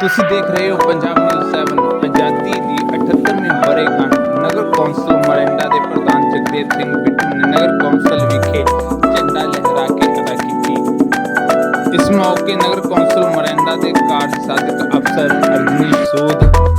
ਤੁਸੀਂ ਦੇਖ ਰਹੇ ਹੋ ਪੰਜਾਬ ਨਿਊਜ਼ 7 ਆਜ਼ਾਦੀ ਦੀ 78ਵੀਂ ਵਰ੍ਹੇਗੰਢ, ਨਗਰ ਕੌਂਸਲ ਮਰਿੰਡਾ ਦੇ ਪ੍ਰਧਾਨ ਜਗਦੇਵ ਸਿੰਘ ਬਿੱਟੂ ਨੇ ਨਗਰ ਕੌਂਸਲ ਵਿਖੇ ਝੰਡਾ ਲਹਿਰਾ ਕੇ ਅਦਾ ਕੀਤੀ। ਇਸ ਮੌਕੇ ਨਗਰ ਕੌਂਸਲ ਮਰਿੰਡਾ ਦੇ ਕਾਰਜ ਸਾਧਕ ਅਫਸਰ ਅਰਜਨੀਸ਼ ਸੋਧ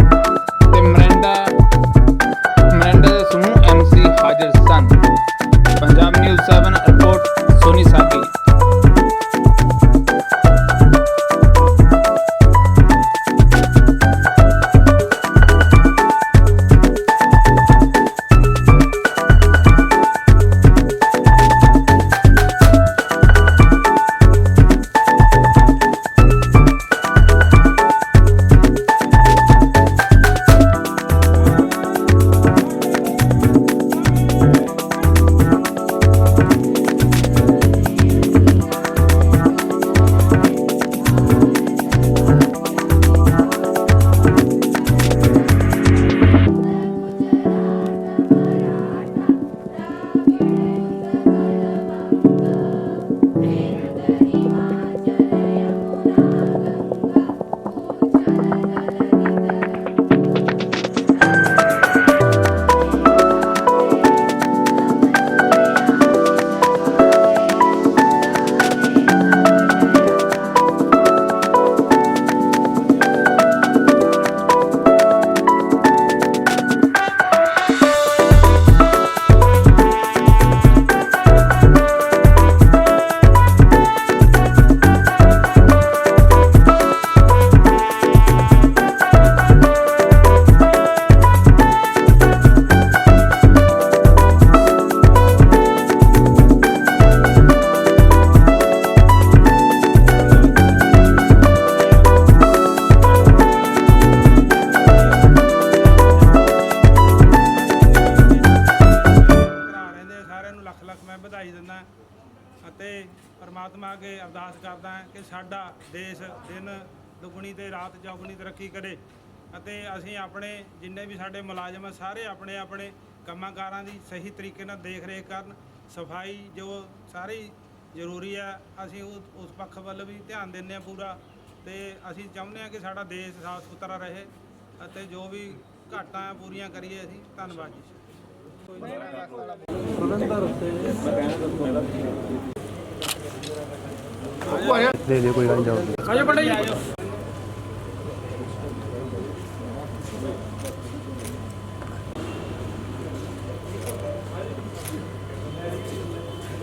ਲੱਖ ਲੱਖ ਮੈਂ ਵਧਾਈ ਦਿੰਦਾ ਅਤੇ ਪਰਮਾਤਮਾ ਅੱਗੇ ਅਰਦਾਸ ਕਰਦਾ ਕਿ ਸਾਡਾ ਦੇਸ਼ ਦਿਨ ਦੁਗਣੀ ਤੇ ਰਾਤ ਚੌਗਣੀ ਤਰੱਕੀ ਕਰੇ ਅਤੇ ਅਸੀਂ ਆਪਣੇ ਜਿੰਨੇ ਵੀ ਸਾਡੇ ਮੁਲਾਜ਼ਮ ਆ, ਸਾਰੇ ਆਪਣੇ ਆਪਣੇ ਕੰਮਾਂ ਕਾਰਾਂ ਦੀ ਸਹੀ ਤਰੀਕੇ ਨਾਲ ਦੇਖ ਰੇਖ ਕਰਨ, ਸਫ਼ਾਈ ਜੋ ਸਾਰੀ ਜ਼ਰੂਰੀ ਆ, ਅਸੀਂ ਉਸ ਉਸ ਪੱਖ ਵੱਲ ਵੀ ਧਿਆਨ ਦਿੰਦੇ ਆ ਪੂਰਾ ਤੇ ਅਸੀਂ ਚਾਹੁੰਦੇ ਆ ਕਿ ਸਾਡਾ ਦੇਸ਼ ਸਾਫ਼ ਸੁਥਰਾ ਰਹੇ ਅਤੇ ਜੋ ਵੀ ਘਾਟਾਂ ਪੂਰੀਆਂ ਕਰੀਏ ਅਸੀਂ, ਧੰਨਵਾਦ ਜੀ। ਦੇ ਦੇ ਕੋਈ ਗੱਲ ਨਹੀਂ। ਜਾਓ